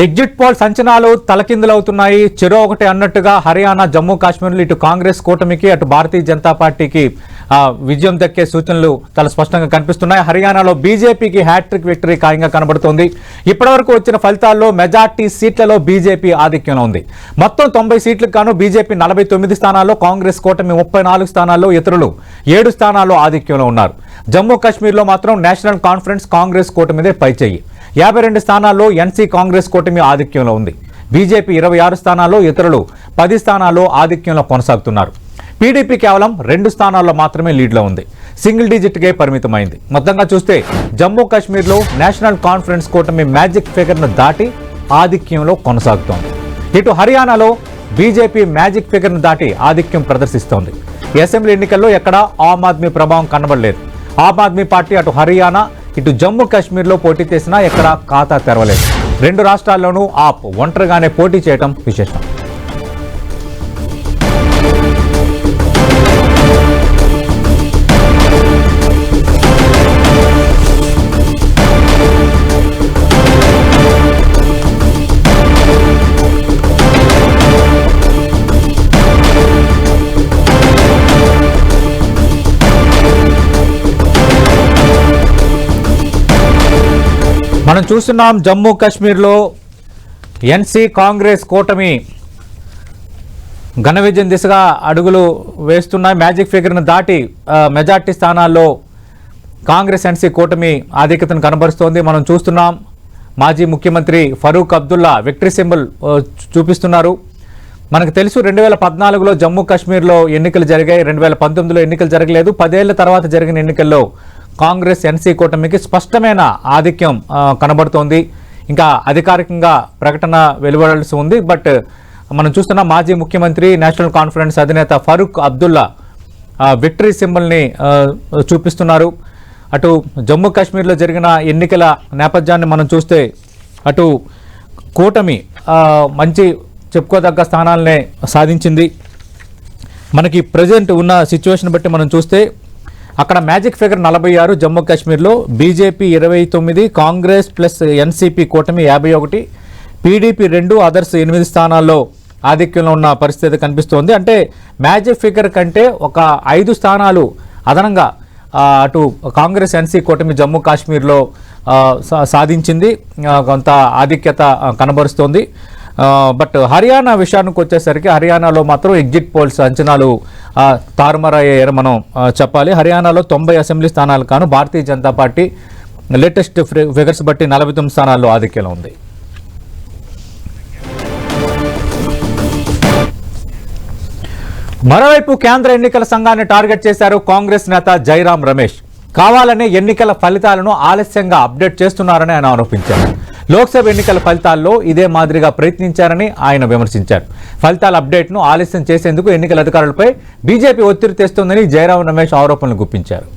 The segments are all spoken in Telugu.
Exit poll సంచనాలు తలకిందులవుతున్నాయి. చెరో ఒకటి అన్నట్టుగా హర్యానా జమ్మూ కాశ్మీర్లో ఇటు కాంగ్రెస్ కూటమికి అటు భారతీయ జనతా పార్టీకి విజయం దక్కే సూచనలు చాలా స్పష్టంగా కనిపిస్తున్నాయి. హర్యానాలో బీజేపీకి హ్యాట్రిక్ విక్టరీ ఖాయంగా కనబడుతోంది. ఇప్పటివరకు వచ్చిన ఫలితాల్లో మెజార్టీ సీట్లలో బీజేపీ ఆధిక్యంలో ఉంది. మొత్తం తొంభై సీట్లకు గాను బీజేపీ నలభై తొమ్మిది స్థానాల్లో కాంగ్రెస్ కూటమి ముప్పై నాలుగు స్థానాల్లో ఇతరులు ఏడు స్థానాల్లో ఆధిక్యంలో ఉన్నారు. జమ్మూ కాశ్మీర్లో మాత్రం నేషనల్ కాన్ఫరెన్స్ కాంగ్రెస్ కూటమిదే పైచేయి. యాభై రెండు స్థానాల్లో ఎన్సీ కాంగ్రెస్ కూటమి ఆధిక్యంలో ఉంది. బీజేపీ ఇరవై ఆరు స్థానాల్లో ఇతరులు పది స్థానాల్లో ఆధిక్యంలో కొనసాగుతున్నారు. పీడీపీ కేవలం రెండు స్థానాల్లో మాత్రమే లీడ్లో ఉంది. సింగిల్ డిజిట్కే పరిమితమైంది. మొత్తంగా చూస్తే జమ్మూ కాశ్మీర్లో నేషనల్ కాన్ఫరెన్స్ కూటమి మ్యాజిక్ ఫిగర్ను దాటి ఆధిక్యంలో కొనసాగుతోంది. ఇటు హర్యానాలో బీజేపీ మ్యాజిక్ ఫిగర్ను దాటి ఆధిక్యం ప్రదర్శిస్తోంది. అసెంబ్లీ ఎన్నికల్లో ఎక్కడా ఆమ్ ఆద్మీ ప్రభావం కనబడలేదు. ఆమ్ ఆద్మీ పార్టీ అటు హర్యానా ఇటు జమ్మూ కాశ్మీర్లో పోటీ చేసినా ఎక్కడా ఖాతా తెరవలేదు. రెండు రాష్ట్రాల్లోనూ ఆప్ ఒంటరిగానే పోటీ చేయడం విశేషం. మనం చూస్తున్నాం జమ్మూ కాశ్మీర్లో ఎన్సీ కాంగ్రెస్ కూటమి ఘన విజయం దిశగా అడుగులు వేస్తున్నాయి. మ్యాజిక్ ఫిగర్ను దాటి మెజార్టీ స్థానాల్లో కాంగ్రెస్ ఎన్సీ కూటమి ఆధిక్యతను కనబరుస్తోంది. మనం చూస్తున్నాం మాజీ ముఖ్యమంత్రి ఫరూక్ అబ్దుల్లా విక్టరీ సింబల్ చూపిస్తున్నారు. మనకు తెలుసు రెండు వేల పద్నాలుగులో జమ్మూ కాశ్మీర్లో ఎన్నికలు జరిగాయి. రెండు వేల పంతొమ్మిదిలో ఎన్నికలు జరగలేదు. పదేళ్ళ తర్వాత జరిగిన ఎన్నికల్లో కాంగ్రెస్ ఎన్సీ కూటమికి స్పష్టమైన ఆధిక్యం కనబడుతోంది. ఇంకా అధికారికంగా ప్రకటన వెలువడాల్సి ఉంది. బట్ మనం చూస్తున్న మాజీ ముఖ్యమంత్రి నేషనల్ కాన్ఫరెన్స్ అధినేత ఫరూక్ అబ్దుల్లా విక్టరీ సింబల్ని చూపిస్తున్నారు. అటు జమ్మూ కాశ్మీర్లో జరిగిన ఎన్నికల నేపథ్యాన్ని మనం చూస్తే అటు కూటమి మంచి చెప్పుకోదగ్గ స్థానాలనే సాధించింది. మనకి ప్రజెంట్ ఉన్న సిచ్యువేషన్ బట్టి మనం చూస్తే అక్కడ మ్యాజిక్ ఫిగర్ నలభై ఆరు జమ్మూ కాశ్మీర్లో బీజేపీ ఇరవై తొమ్మిది కాంగ్రెస్ ప్లస్ ఎన్సీపీ కూటమి యాభై ఒకటి పీడీపీ రెండు అదర్స్ ఎనిమిది స్థానాల్లో ఆధిక్యంలో ఉన్న పరిస్థితి కనిపిస్తోంది. అంటే మ్యాజిక్ ఫిగర్ కంటే ఒక ఐదు స్థానాలు అదనంగా అటు కాంగ్రెస్ ఎన్సీ కూటమి జమ్మూ కాశ్మీర్లో సా- సాధించింది. కొంత ఆధిక్యత కనబరుస్తోంది. బట్ హర్యానా విషయానికి వచ్చేసరికి హర్యానాలో మాత్రం ఎగ్జిట్ పోల్స్ అంచనాలు తారుమారయ్యారు మనం చెప్పాలి. హర్యానాలో తొంభై అసెంబ్లీ స్థానాలు కాను Bharatiya Janata Party latest figures బట్టి నలభై తొమ్మిది స్థానాల్లో ఆధిక్యంలో ఉంది. మరోవైపు కేంద్ర ఎన్నికల సంఘాన్ని టార్గెట్ చేశారు కాంగ్రెస్ నేత జైరాం రమేష్. కావాలనే ఎన్నికల ఫలితాలను ఆలస్యంగా అప్డేట్ చేస్తున్నారని ఆయన ఆరోపించారు. లోక్సభ ఎన్నికల ఫలితాల్లో ఇదే మాదిరిగా ప్రయత్నించారని ఆయన విమర్శించారు ఫలితాల అప్డేట్ను ఆలస్యం చేసేందుకు ఎన్నికల అధికారులపై బీజేపీ ఒత్తిడి తెస్తోందని జైరాం రమేష్ ఆరోపణలు గుప్పించారు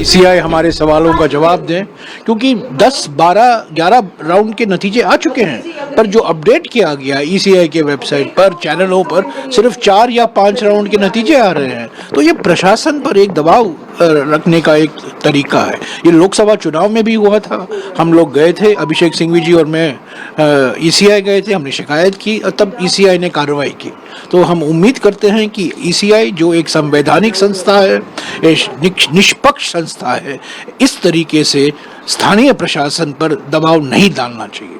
ईसीआई हमारे सवालों का जवाब दें क्योंकि 10, 12, 11 राउंड के नतीजे आ चुके हैं पर जो अपडेट किया गया ईसीआई के वेबसाइट पर, चैनलों पर, सिर्फ़ चार या पाँच राउंड के नतीजे आ रहे हैं। तो ये प्रशासन पर एक दबाव रखने का एक तरीका है। ये लोकसभा चुनाव में भी हुआ था। हम लोग गए थे, अभिषेक सिंघवी जी और मैं ईसीआई गए थे, हमने शिकायत की और तब ईसीआई ने कार्रवाई की। तो हम उम्मीद करते हैं कि ईसीआई जो एक संवैधानिक संस्था है निष्पक्ष संस्था है, इस तरीके से स्थानीय प्रशासन पर दबाव नहीं डालना चाहिए।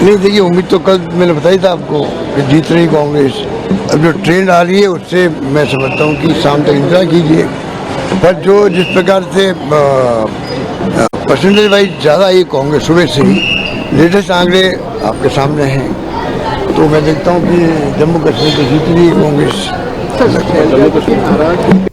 नहीं, देखिए, उम्मीद तो कल मैंने बताई था आपको कि जीत रही कांग्रेस। अब जो ट्रेंड आ रही है, उससे मैं समझता हूँ कि शाम तक इंतज़ार कीजिए। पर जो जिस प्रकार से परसेंटेज वाइज ज़्यादा आई कांग्रेस सुबह से ही लेटेस्ट आंकड़े आपके सामने हैं। तो मैं देखता हूँ कि जम्मू कश्मीर तो जीत रही है कांग्रेस। कश्मीर